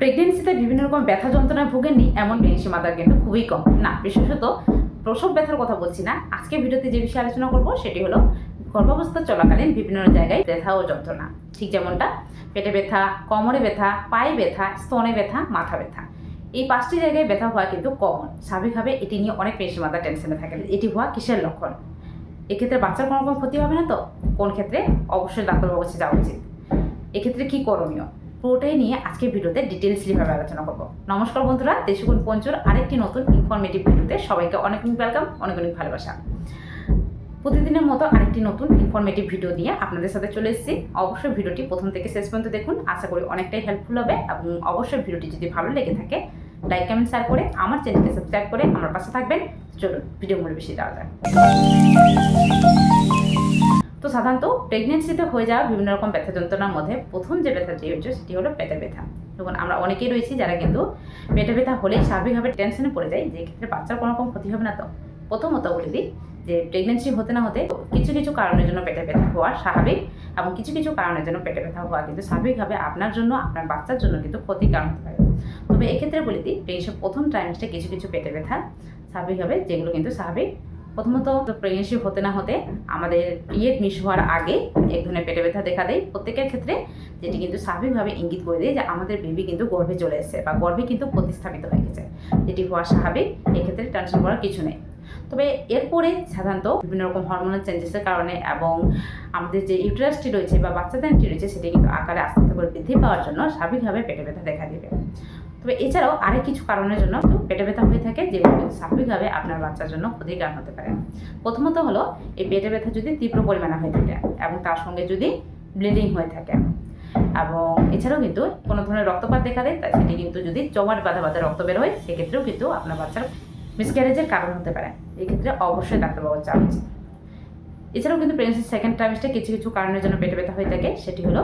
প্রেগনেন্সিতে বিভিন্ন রকম ব্যথা যন্ত্রণায় ভোগেননি, এমন প্রেগনেন্সি মাদার কিন্তু খুবই কম। না, বিশেষত প্রসব ব্যথার কথা বলছি না। আজকে ভিডিওতে যে বিষয়ে আলোচনা করব, সেটি হলো গর্ভাবস্থা চলাকালীন বিভিন্ন জায়গায় ব্যথা ও যন্ত্রণা। ঠিক যেমনটা পেটে ব্যথা, কোমরে ব্যথা, পায়ে ব্যথা, স্তনে ব্যথা, মাথা ব্যথা। এই পাঁচটি জায়গায় ব্যথা হওয়া কিন্তু কমন স্বাভাবিকভাবে এটি নিয়ে অনেক পেশি মাথা টেনশনে থাকে এটি হওয়া কিসের লক্ষণ? এক্ষেত্রে বাচ্চার কোনো রকম ক্ষতি হবে না তো? কোন ক্ষেত্রে? অবশ্যই ডাক্তারবাবুর কাছে যাওয়া উচিত। এক্ষেত্রে কি করণীয়? পুরোটাই নিয়ে আজকে ভিডিওতে ডিটেলস ডিটেলসলিভাবে আলোচনা করব। নমস্কার বন্ধুরা দেশগুণ পঞ্চুর আরেকটি নতুন ইনফরমেটিভ ভিডিওতে সবাইকে অনেক অনেক ওয়েলকাম অনেক অনেক ভালোবাসা। প্রতিদিনের মতো আরেকটি নতুন ইনফরমেটিভ ভিডিও নিয়ে আপনাদের সাথে চলে এসেছি। অবশ্যই ভিডিওটি প্রথম থেকে শেষ পর্যন্ত দেখুন, আশা করি অনেকটাই হেল্পফুল হবে এবং অবশ্যই ভিডিওটি যদি ভালো লেগে থাকে লাইক কমেন্ট শেয়ার করে আমার চ্যানেলকে সাবস্ক্রাইব করে আমার পাশে থাকবেন। চলুন ভিডিও মূল বেশি যাওয়া যায় তো সাধারণত প্রেগনেন্সিতে হয়ে যাওয়া বিভিন্ন রকম ব্যথা যন্ত্রণার মধ্যে প্রথম যে ব্যথাটি হচ্ছে সেটি হলো পেটের ব্যথা। তখন আমরা অনেকেই রয়েছি যারা কিন্তু পেটে ব্যথা হলেই স্বাভাবিকভাবে টেনশনে পড়ে যায়, যে ক্ষেত্রে বাচ্চার কোনো রকম ক্ষতি হবে না তো। প্রথমত বলে দিই যে প্রেগনেন্সি হতে না হতে কিছু কিছু কারণের জন্য পেটে ব্যথা হওয়া স্বাভাবিক এবং কিছু কিছু কারণের জন্য পেটে ব্যথা হওয়া কিন্তু স্বাভাবিকভাবে আপনার জন্য, আপনার বাচ্চার জন্য কিন্তু ক্ষতির কারণ হতে পারে। তবে এক্ষেত্রে বলে দিই প্রেগনেন্সির প্রথম ট্রাইমেস্টে কিছু কিছু পেটে ব্যথা স্বাভাবিকভাবে যেগুলো কিন্তু স্বাভাবিক প্রথমত প্রেগনেন্সি হতে না হতে আমাদের ইয়েট মিস হওয়ার আগে এক ধরনের পেটে ব্যথা দেখা দেয়। প্রত্যেকের ক্ষেত্রে যেটি কিন্তু স্বাভাবিকভাবে ইঙ্গিত করে দেয় যে আমাদের বেবি কিন্তু গর্ভে চলে এসেছে বা গর্ভে কিন্তু প্রতিস্থাপিত হয়ে গেছে। যেটি হওয়া স্বাভাবিক, এক্ষেত্রে টেনশন করার কিছু নেই। তবে এরপরে সাধারণত বিভিন্ন রকম হরমোনাল চেঞ্জেসের কারণে এবং আমাদের যে ইউটারাসটি রয়েছে বা বাচ্চাদানটি রয়েছে, সেটি কিন্তু আকারে আস্তে আস্তে করে বৃদ্ধি পাওয়ার জন্য স্বাভাবিকভাবে পেটে ব্যথা দেখা দেবে। তবে এছাড়াও আরেক কিছু কারণের জন্য পেটে ব্যথা হয়ে থাকে যেগুলো কিন্তু স্বাভাবিকভাবে আপনার বাচ্চার জন্য ক্ষতির কারণ হতে পারে। প্রথমত হলো, এই পেটে ব্যথা যদি তীব্র পরিমাণে হয়ে থাকে এবং তার সঙ্গে যদি ব্লিডিং হয়ে থাকে। এবং এছাড়াও কিন্তু কোনো ধরনের রক্তপাত দেখা দেয় সেটি কিন্তু যদি জমাট বাঁধা বাঁধা রক্ত বের হয়, সেক্ষেত্রেও কিন্তু আপনার বাচ্চার মিসক্যারেজের কারণ হতে পারে। এই ক্ষেত্রে অবশ্যই ডাক্তারবাবুর চাওয়া উচিত। এছাড়াও কিন্তু প্রেগনেন্সির সেকেন্ড ট্রাইমেস্টে কিছু কিছু কারণের জন্য পেটে ব্যথা হয়ে থাকে, সেটি হলো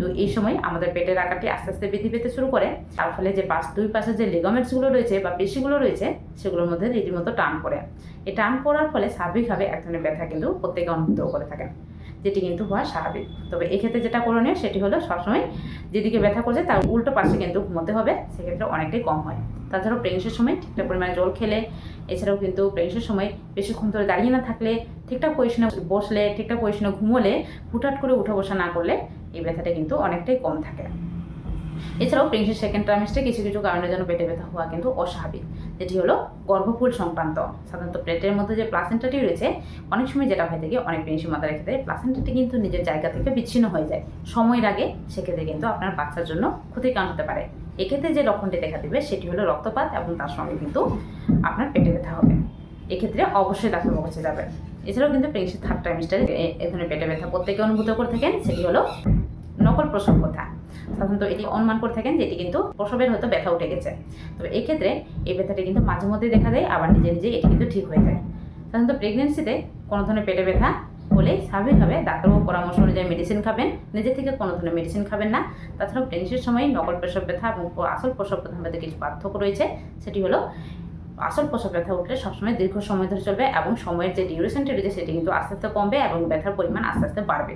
যেহেতু এই সময় আমাদের পেটের আকারটি আস্তে আস্তে বৃদ্ধি পেতে শুরু করে। তার ফলে যে পাশ, দুই পাশে যে লিগামেন্টসগুলো রয়েছে বা পেশিগুলো রয়েছে, সেগুলোর মধ্যে রীতিমতো টান পড়ে। এই টান পড়ার ফলে স্বাভাবিকভাবে এক ধরনের ব্যথা কিন্তু প্রত্যেকে অনুভূত করে থাকেন, যেটি কিন্তু হওয়া স্বাভাবিক। তবে এক্ষেত্রে যেটা করণীয়, সেটি হলো সবসময় যেদিকে ব্যথা করছে, তার উল্টো পাশে কিন্তু ঘুমোতে হবে, সেক্ষেত্রে অনেকটাই কম হয়। তাছাড়াও প্রেগনেন্সির সময় ঠিকঠাক পরিমাণে জল খেলে, এছাড়াও কিন্তু প্রেগনেন্সির সময় বেশিক্ষণ ধরে দাঁড়িয়ে না থাকলে, ঠিকঠাক পজিশনে বসলে, ঠিকঠাক পজিশনে ঘুমোলে, হুটহাট করে উঠা বসা না করলে এই ব্যথাটা কিন্তু অনেকটাই কম থাকে। এছাড়াও প্রেগনেন্সির সেকেন্ড ট্রাইমেস্টে কিছু কিছু কারণের জন্য পেটে ব্যথা হওয়া কিন্তু অস্বাভাবিক। যেটি হলো গর্ভফুল সংক্রান্ত। সাধারণত পেটের মধ্যে যে প্লাসেন্টাটি রয়েছে, অনেক সময় যেটা হয়ে থাকে অনেক প্রেগনেন্সি মাতার ক্ষেত্রে প্লাসেন্টাটি কিন্তু নিজের জায়গা থেকে বিচ্ছিন্ন হয়ে যায়। সময়ের আগে সেক্ষেত্রে কিন্তু আপনার বাচ্চার জন্য ক্ষতির কারণ হতে পারে। এক্ষেত্রে যে লক্ষণটি দেখা দেবে সেটি হলো রক্তপাত এবং তার সঙ্গে কিন্তু আপনার পেটে ব্যথা হবে। এক্ষেত্রে অবশ্যই ডাক্তারবাবুর কাছে যাবেন। এছাড়াও কিন্তু প্রেগনেন্সি থার্ড ট্রাইমেস্টারে এ ধরনের পেটে ব্যথা প্রত্যেকে অনুভূত করে থাকেন, সেটি হলো নকল প্রসব কথা। সাধারণত এটি অনুমান করে থাকেন যে এটি কিন্তু প্রসবের হয়তো ব্যথা উঠে গেছে। তবে এক্ষেত্রে এই ব্যথাটি কিন্তু মাঝে মধ্যে দেখা যায় আবার নিজে নিজে এটি কিন্তু ঠিক হয়ে যায়। সাধারণত প্রেগনেন্সিতে কোনো ধরনের পেটে ব্যথা হলে স্বাভাবিকভাবে ডাক্তারবাবু পরামর্শ অনুযায়ী মেডিসিন খাবেন, নিজে থেকে কোনো ধরনের মেডিসিন খাবেন না। তাছাড়াও প্রেগনেন্সির সময় নকল প্রসব ব্যথা এবং আসল প্রসব ব্যথার মধ্যে কিছু পার্থক্য রয়েছে, সেটি হলো আসল প্রসব ব্যথা উঠলে সবসময় দীর্ঘ সময় ধরে চলবে এবং সময়ের যে ডিউরেশনটি রয়েছে সেটি কিন্তু আস্তে আস্তে কমবে এবং ব্যথার পরিমাণ আস্তে আস্তে বাড়বে।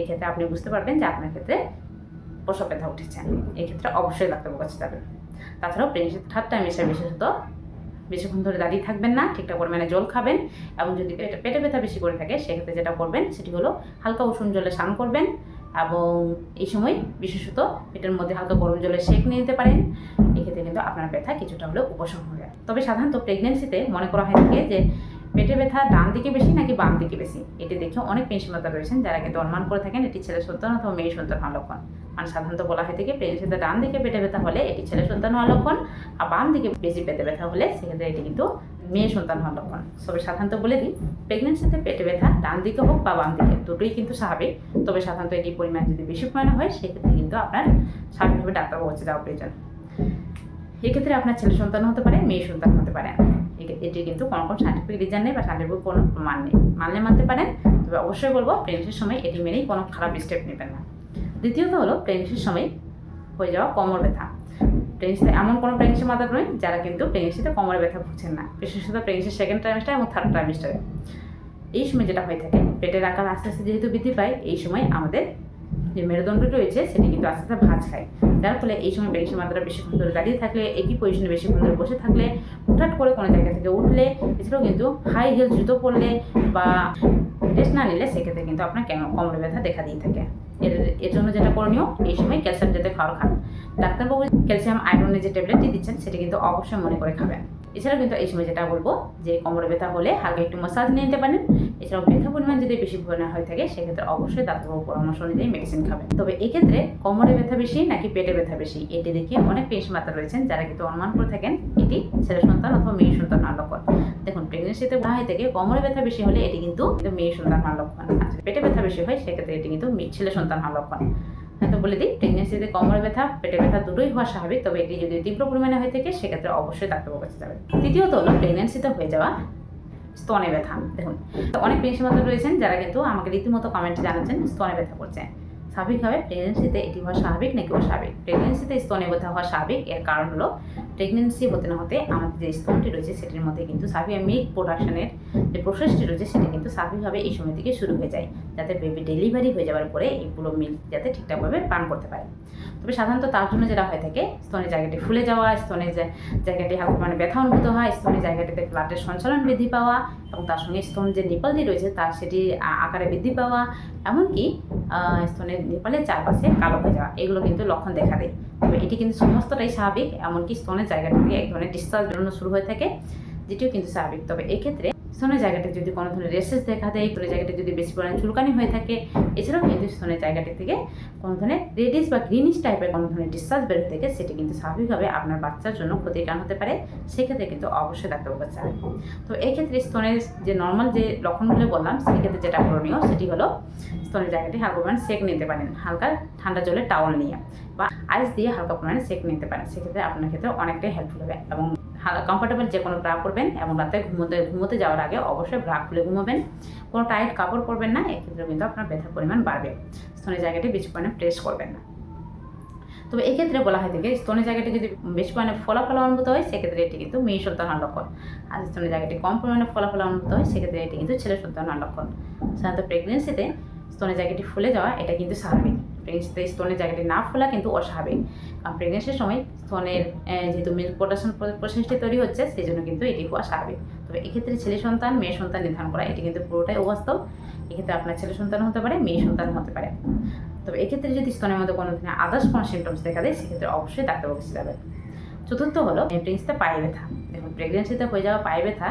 এক্ষেত্রে আপনি বুঝতে পারবেন যে আপনার ক্ষেত্রে প্রসব ব্যথা উঠেছে। এক্ষেত্রে অবশ্যই ডাক্তারবাবুর কাছে যাবেন। তাছাড়াও প্রেগনেন্সি থার্ড টাইম এসে বিশেষত বেশিক্ষণ ধরে দাঁড়িয়ে থাকবেন না, ঠিকঠাক পরিমাণে জল খাবেন এবং যদি পেটে পেটে ব্যথা বেশি করে থাকে, সেক্ষেত্রে যেটা করবেন সেটি হলো হালকা উষুম জলে স্নান করবেন এবং এই সময় বিশেষত পেটের মধ্যে হালকা গরম জলে সেঁক নিয়ে নিতে পারেন। এক্ষেত্রে কিন্তু আপনার ব্যথা কিছুটা হলেও উপশম তবে সাধারণত প্রেগনেন্সিতে মনে করা হয় থাকে যে পেটে ব্যথা ডান দিকে বেশি নাকি বাম দিকে বেশি? এটি দেখে অনেক পেনশনতা রয়েছেন যারা কিন্তু অনুমান করে থাকেন এটি ছেলে সন্তান অথবা মেয়ে সন্তান হওয়ার লক্ষণ। মানে সাধারণত বলা হয় থেকে প্রেগনেন্সিতে ডান দিকে পেটে ব্যথা হলে এটি ছেলে সন্তান হওয়ার লক্ষণ, আর বাম দিকে বেশি পেটে ব্যথা হলে সেক্ষেত্রে এটি কিন্তু মেয়ে সন্তান হওয়ার লক্ষণ। তবে সাধারণত বলে দিই প্রেগনেন্সিতে পেটে ব্যথা ডান দিকে হোক বা বাম দিকে, দুটোই কিন্তু স্বাভাবিক। তবে সাধারণত এটি পরিমাণ যদি বেশি পরিমাণে হয়, সেক্ষেত্রে কিন্তু আপনার স্বাভাবিকভাবে ডাক্তারবাবু কাছে যাওয়া প্রয়োজন। এক্ষেত্রে আপনার ছেলে সন্তান হতে পারে, মেয়ে সন্তান হতে পারে। এটি কিন্তু কোনো কোনো সাইন্টিফিক রিজন নেই বা সাইন্টিফিক কোনো প্রমাণ নেই। মানলে মানতে পারেন, তবে অবশ্যই বলব প্রেগনেন্সির সময় এটি মেনেই কোনো খারাপ স্টেপ নেবেন না। দ্বিতীয়ত হলো প্রেগনেন্সির সময় হয়ে যাওয়া কোমর ব্যথা। প্রেগনেন্সিতে এমন কোনো প্রেগনেন্সি মাদার নয়, যারা কিন্তু প্রেগনেন্সিতে কোমরে ব্যথা ভুগছেন না। বিশেষত প্রেগনেন্সির সেকেন্ড ট্রাইমেস্টার এবং থার্ড ট্রাইমেস্টারে এই সময় যেটা হয়ে থাকে, পেটের আকার আস্তে আস্তে যেহেতু বৃদ্ধি পায়, এই সময় আমাদের যে মেরুদণ্ড রয়েছে, সেটি কিন্তু আস্তে আস্তে ভাঁজ খায় যার ফলে এই সময় পেনিসের মাত্রা বেশিক্ষণ ধরে দাঁড়িয়ে থাকলে, একই পজিশনে বেশিক্ষণ ধরে বসে থাকলে, হুটহাট করে কোনো জায়গা থেকে উঠলে, এছাড়াও কিন্তু হাই হিল জুতো পরলে বা রেস্ট না নিলে, সেক্ষেত্রে কিন্তু আপনার কেন- কোমরে ব্যথা দেখা দিয়ে থাকে। এর এর জন্য যেটা করণীয়, এই সময় ক্যালসিয়াম যাতে খাওয়ার খান। ডাক্তারবাবু ক্যালসিয়াম আয়রনের যে ট্যাবলেটটি দিচ্ছেন, সেটা কিন্তু অবশ্যই মনে করে খাবেন। এছাড়াও কিন্তু এই সময় যেটা বলব, যে কোমরে ব্যথা হলে হালকা একটু মাসাজ নিয়ে নিতে পারেন। এছাড়াও ব্যথা পরিমাণ যদি বেশি পরিমাণে হয়ে থাকে, সেক্ষেত্রে অবশ্যই ডাক্তারবাবু পরামর্শ অনুযায়ী মেডিসিন খাবেন। তবে এক্ষেত্রে কোমরে ব্যথা বেশি নাকি পেটে ব্যথা বেশি, এটি দেখে অনেক পেশ মাত্রা রয়েছেন যারা কিন্তু অনুমান করে থাকেন এটি ছেলে সন্তান অথবা মেয়ে সন্তান হওয়ার লক্ষণ দেখুন প্রেগনেন্সিতে বলা হয় থেকে কোমরে ব্যথা বেশি হলে এটি কিন্তু মেয়ে সন্তান হওয়ার লক্ষণ পেটে ব্যথা বেশি হয়, সেক্ষেত্রে এটি কিন্তু ছেলে সন্তান হওয়ার লক্ষণ তো বলে দিই প্রেগনেন্সিতে কমর ব্যথা, পেটে ব্যথা দুটোই হওয়া স্বাভাবিক, তবে এটি যদি তীব্র পরিমাণে হয়ে থাকে, সেক্ষেত্রে অবশ্যই ডাক্তারবাবুর কাছে যাবেন। তৃতীয়ত হলো প্রেগনেন্সিতে হয়ে যাওয়া স্তনে ব্যথা। দেখুন অনেক পেশেন্ট মাত্র রয়েছেন যারা কিন্তু আমাকে রীতিমতো কমেন্টে জানাচ্ছেন, স্তনে ব্যথা করছে। স্বাভাবিকভাবে প্রেগনেন্সিতে এটি হওয়া স্বাভাবিক নাকি অস্বাভাবিক? প্রেগনেন্সিতে স্তনে ব্যথা হওয়া স্বাভাবিক, এর কারণ হলো প্রেগনেন্সি হতে না হতে আমাদের যে স্তনটি রয়েছে সেটির মধ্যে কিন্তু স্বাভাবিক মিল্ক প্রোডাকশনের যে প্রসেসটি রয়েছে সেটি কিন্তু স্বাভাবিকভাবে এই সময় থেকে শুরু হয়ে যায়, যাতে বেবি ডেলিভারি হয়ে যাওয়ার পরে এইগুলো মিল্ক যাতে ঠিকঠাকভাবে পান করতে পারে। তবে সাধারণত তার জন্য যেটা হয়ে থাকে, স্তনের জায়গাটি ফুলে যাওয়া, স্তনের জায়গাটি মানে ব্যথা অনুভূত হয়, স্তনের জায়গাটিতে ব্লাডের সঞ্চালন বৃদ্ধি পাওয়া এবং তার সঙ্গে স্তন যে নিপালটি রয়েছে তার সেটি আকারে বৃদ্ধি পাওয়া। এমনকি স্তনের নিপালের চারপাশে কালো হয়ে যাওয়া। এগুলো কিন্তু লক্ষণ দেখা দেয়। তবে এটি কিন্তু সমস্তটাই স্বাভাবিক, এমনকি স্তনের জায়গা থেকে এক ধরনের ডিসচার্জ বেরোনো শুরু হয়ে থাকে, যেটিও কিন্তু স্বাভাবিক। তবে এক্ষেত্রে স্তনের জায়গাটি যদি কোনো ধরনের রেসেস দেখা দেয় স্তনের জায়গাটি যদি বেশি পরিমাণে চুলকানি হয়ে থাকে, এছাড়াও কিন্তু স্তনের জায়গাটি থেকে কোনো ধরনের রেডিস বা গ্রিনিশ টাইপের কোনো ধরনের ডিসচার্জ বের হয়ে থাকে, সেটি কিন্তু স্বাভাবিকভাবে আপনার বাচ্চার জন্য ক্ষতির কারণ হতে পারে। সেক্ষেত্রে কিন্তু অবশ্যই ডাক্তারবাবুর কাছে তো এই ক্ষেত্রে স্তনের যে নর্মাল যে লক্ষণগুলো বললাম, সেক্ষেত্রে যেটা করণীয়, সেটি হলো স্তনের জায়গাটি হালকা পরিমাণ সেক নিতে পারেন। হালকা ঠান্ডা জলে টাওয়াল নিয়ে বা আইস দিয়ে হালকা পরিমাণে সেক নিতে পারেন। সেক্ষেত্রে আপনার ক্ষেত্রে অনেকটাই হেল্পফুল হবে এবং কমফোর্টেবল যে কোনো ব্রা করবেন এবং রাতে ঘুমোতে ঘুমোতে যাওয়ার আগে অবশ্যই ব্রা খুলে ঘুমাবেন। কোনো টাইট কাপড় পরবেন না এক্ষেত্রে কিন্তু আপনার ব্যথার পরিমাণ বাড়বে। স্তনের জায়গাটি বেশি পরিমাণে প্রেস করবেন না। তবে এক্ষেত্রে বলা হয় থেকে স্তনের জায়গাটি যদি বেশি পরিমাণে ফলাফল অনুভূত হয় সেক্ষেত্রে এটি কিন্তু মেয়ে সন্তান হওয়ার লক্ষণ। আর স্তনের জায়গাটি কম পরিমাণে ফলাফল অনুভূত হয় সেক্ষেত্রে এটি কিন্তু ছেলে সন্তান হওয়ার লক্ষণ। সাধারণত প্রেগনেন্সিতে স্তনের জায়গাটি ফুলে যাওয়া, এটা কিন্তু স্বাভাবিক। স্তনের জায়গাটি না ফোলা কিন্তু অস্বাভাবিক। কারণ প্রেগনেন্সির সময় স্তনের যেহেতু মিল্ক প্রোডাকশন প্রসেসটি তৈরি হচ্ছে সেই জন্য কিন্তু এটি হওয়া স্বাভাবিক তবে এক্ষেত্রে ছেলে সন্তান, মেয়ে সন্তান নির্ধারণ করা, এটি কিন্তু পুরোটাই অবাস্তব। এক্ষেত্রে আপনার ছেলে সন্তান হতে পারে, মেয়ে সন্তান হতে পারে। তবে এক্ষেত্রে যদি স্তনের মধ্যে কোনো ধরনের আদার্স কোনো সিমটমস দেখা দেয়, সেক্ষেত্রে অবশ্যই ডাক্তারবাবু কাছে যাবেন চতুর্থ হলো প্রেগনেন্সিতে পায়ে ব্যথা। দেখুন প্রেগনেন্সিতে হয়ে যাওয়া পায়ে ব্যথা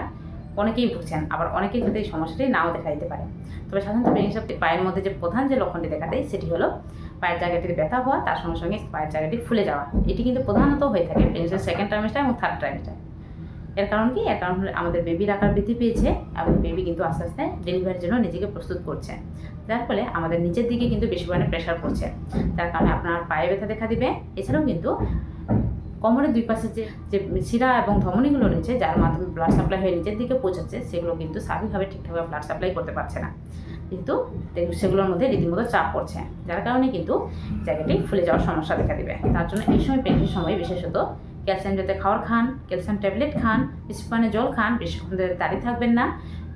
অনেকেই ভুগছেন, আবার অনেকেই ক্ষেত্রে এই সমস্যাটি নাও দেখা দিতে পারে। তবে সাধারণত প্রেগনেন্সি পায়ের মধ্যে যে প্রধান যে লক্ষণটি দেখা দেয়, সেটি হলো পায়ের জায়গাটির ব্যথা হওয়া, তার সঙ্গে সঙ্গে পায়ের জায়গাটি ফুলে যাওয়া। এটি কিন্তু প্রধানত হয়ে থাকে প্রেগনেন্সির সেকেন্ড ট্রাইমেস্টার এবং থার্ড ট্রাইমেস্টার এর কারণ কি? এর কারণ আমাদের বেবির আকার বৃদ্ধি পেয়েছে এবং বেবি কিন্তু আস্তে আস্তে ডেলিভারির জন্য নিজেকে প্রস্তুত করছে। যার ফলে আমাদের নিচের দিকে কিন্তু বেশি পরিমাণে প্রেশার পড়ছে। তার কারণে আপনার পায়ে ব্যথা দেখা দিবে। এছাড়াও কিন্তু কোমরের দুই পাশে যে যে শিরা এবং ধমনীগুলো রয়েছে, যার মাধ্যমে ব্লাড সাপ্লাই হয়ে নিচের দিকে পৌঁছাচ্ছে, সেগুলো কিন্তু স্বাভাবিকভাবে ঠিকঠাকভাবে ব্লাড সাপ্লাই করতে পারছে না। কিন্তু সেগুলোর মধ্যে রীতিমতো চাপ পড়ছে। যার কারণে কিন্তু জায়গাটি ফুলে যাওয়ার সমস্যা দেখা দেবে। তার জন্য এই সময় প্রেগনেন্সির সময় বিশেষত ক্যালসিয়াম জাতীয় খাওয়ার খান ক্যালসিয়াম ট্যাবলেট খান বেশি পরিমাণে জল খান বেশিক্ষণ দাঁড়িয়ে থাকবেন না।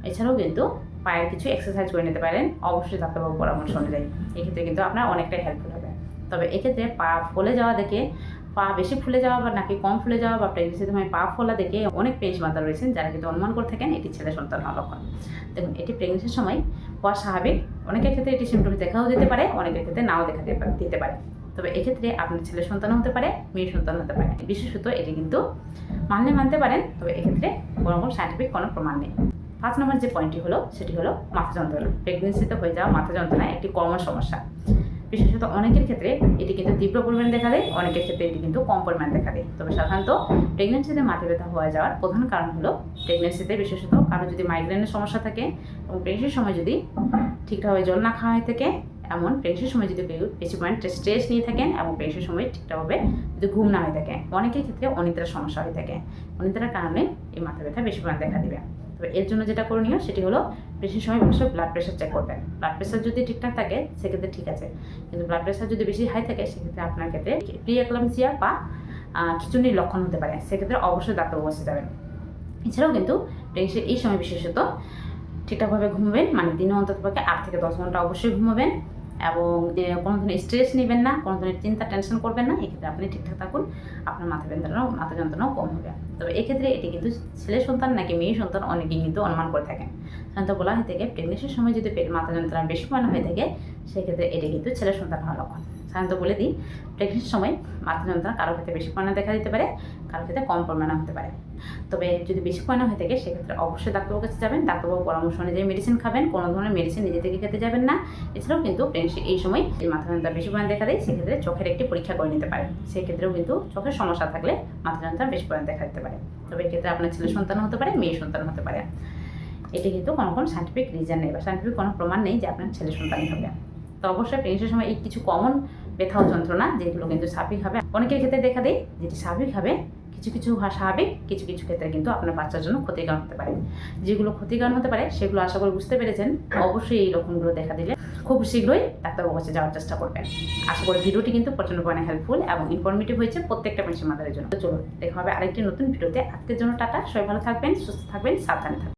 এছাড়াও কিন্তু পায়ের কিছু এক্সারসাইজ করে নিতে পারেন, অবশ্যই ডাক্তারবাবু পরামর্শ অনুযায়ী। এক্ষেত্রে কিন্তু আপনার অনেকটাই হেল্পফুল হবে। তবে এক্ষেত্রে পা ফুলে যাওয়া দেখে পা বেশি ফুলে যাওয়া বা নাকি কম ফুলে যাওয়া বা প্রেগনেন্সির সময় পা ফোলা দেখে অনেক পেশ মাতা রয়েছেন যারা কিন্তু অনুমান করে থাকেন এটি ছেলে সন্তান হওয়ার লক্ষণ। দেখুন, এটি প্রেগনেন্সির সময় হওয়া স্বাভাবিক, অনেকের ক্ষেত্রে এটি সিমটম দেখাও দিতে পারে, অনেকের ক্ষেত্রে নাও দেখা দিতে পারে তবে এক্ষেত্রে আপনার ছেলে সন্তান হতে পারে মেয়ে সন্তান হতে পারে। বিশেষত এটি কিন্তু মানলে মানতে পারেন, তবে এক্ষেত্রে কোনো কোনো সাইন্টিফিক কোনো প্রমাণ নেই। পাঁচ নম্বর যে পয়েন্টটি হলো, সেটি হলো মাথা যন্ত্রণা প্রেগনেন্সিতে হয়ে যাওয়া মাথা যন্ত্রণা একটি কমন সমস্যা। বিশেষত অনেকের ক্ষেত্রে এটি কিন্তু তীব্র পরিমাণ দেখা দেয় অনেকের ক্ষেত্রে এটি কিন্তু কম পরিমাণ দেখা দেয় তবে সাধারণত প্রেগনেন্সিতে মাথা ব্যথা হয়ে যাওয়ার প্রধান কারণ হলো প্রেগনেন্সিতে বিশেষত কারও যদি মাইগ্রেনের সমস্যা থাকে এবং প্রেগনেন্সির সময় যদি ঠিকঠাকভাবে জল না খাওয়া হয়ে থাকে, এমন প্রেগনেন্সির সময় যদি কেউ বেশি পরিমাণে স্ট্রেস নিয়ে থাকেন এবং প্রেগনেন্সির সময় ঠিকঠাকভাবে যদি ঘুম না হয়ে থাকে, অনেকের ক্ষেত্রে অনিদ্রার সমস্যা হয়ে থাকে। অনিদ্রার কারণে এই মাথা ব্যথা বেশি পরিমাণে দেখা দিবে। তবে এর জন্য যেটা করণীয় সেটি হলো বেশি সময় অবশ্যই ব্লাড প্রেশার চেক করবেন। ব্লাড প্রেশার যদি ঠিকঠাক থাকে সেক্ষেত্রে ঠিক আছে। কিন্তু ব্লাড প্রেশার যদি বেশি হাই থাকে সেক্ষেত্রে আপনার ক্ষেত্রে প্রি একলামসিয়া বা আহ, খিচুনির লক্ষণ হতে পারে। সেক্ষেত্রে অবশ্যই ডাক্তার বসে যাবেন। এছাড়াও কিন্তু প্রেগনেন্সির এই সময় বিশেষত ঠিকঠাকভাবে ঘুমাবেন মানে দিনে অন্তত পক্ষে আট থেকে দশ ঘণ্টা অবশ্যই ঘুমাবেন। এবং কোনো ধরনের স্ট্রেস নেবেন না কোনো ধরনের চিন্তা টেনশন করবেন না, এক্ষেত্রে আপনি ঠিকঠাক থাকুন, আপনার মাথা যন্ত্রণাও মাথা যন্ত্রণাও কম হবে। তবে এক্ষেত্রে এটি কিন্তু ছেলে সন্তান নাকি মেয়ে সন্তান অনেকেই কিন্তু অনুমান করে থাকেন। সাধারণত বলা হয়ে থাকে প্রেগনেন্সির সময় যদি পেট মাথা যন্ত্রণা বেশি মনে হয়ে থাকে, সেক্ষেত্রে এটি কিন্তু ছেলে সন্তান হওয়ার লক্ষণ। সাধারণত বলে দিই প্রেগনেন্সির সময় মাথা যন্ত্রণা কারও ক্ষেত্রে বেশি পরিমাণে দেখা দিতে পারে কারও ক্ষেত্রে কম পরিমাণে হতে পারে। তবে যদি বেশি পরিমাণে হয়ে থাকে, সেক্ষেত্রে অবশ্যই ডাক্তারবাবুর কাছে যাবেন। ডাক্তারবাবু পরামর্শ অনুযায়ী মেডিসিন খাবেন, কোনো ধরনের মেডিসিন নিজে থেকে খেতে যাবেন না। এছাড়াও কিন্তু প্রেগনেন্সি এই সময় মাথা যন্ত্রণা বেশি পরিমাণে দেখা দেয়, সেক্ষেত্রে চোখের একটি পরীক্ষা করে নিতে পারেন। সেক্ষেত্রেও কিন্তু চোখের সমস্যা থাকলে মাথা যন্ত্রণা বেশি পরিমাণে দেখা দিতে পারে। তবে এক্ষেত্রে আপনার ছেলে সন্তান হতে পারে মেয়ে সন্তান হতে পারে। এটি কিন্তু কোনো কোনো সাইন্টিফিক রিজন নেই বা সাইন্টিফিক কোনো প্রমাণ নেই যে আপনার ছেলে সন্তানই হবে। তো অবশ্যই প্রেগনেন্সির সময় এই কিছু কমন ব্যথা যন্ত্রণা, যেগুলো কিন্তু স্বাভাবিক হবে। অনেকের ক্ষেত্রে দেখা দেয়, যেটি স্বাভাবিক হবে, কিছু কিছু স্বাভাবিক, কিছু কিছু ক্ষেত্রে কিন্তু আপনার বাচ্চার জন্য ক্ষতিকারণ হতে পারে। যেগুলো ক্ষতিকারণ হতে পারে, সেগুলো আশা করি বুঝতে পেরেছেন। অবশ্যই এই লক্ষণগুলো দেখা দিলে খুব শীঘ্রই ডাক্তারবাবুর কাছে যাওয়ার চেষ্টা করবেন। আশা করি ভিডিওটি কিন্তু প্রচণ্ড পরিমাণে হেল্পফুল এবং ইনফরমেটিভ হয়েছে প্রত্যেকটা মানুষের মাদারের জন্য। চলুন, দেখা হবে আরেকটি নতুন ভিডিওতে। আজকের জন্য টাটা, সবাই ভালো থাকবেন, সুস্থ থাকবেন, সাবধানে থাকবেন।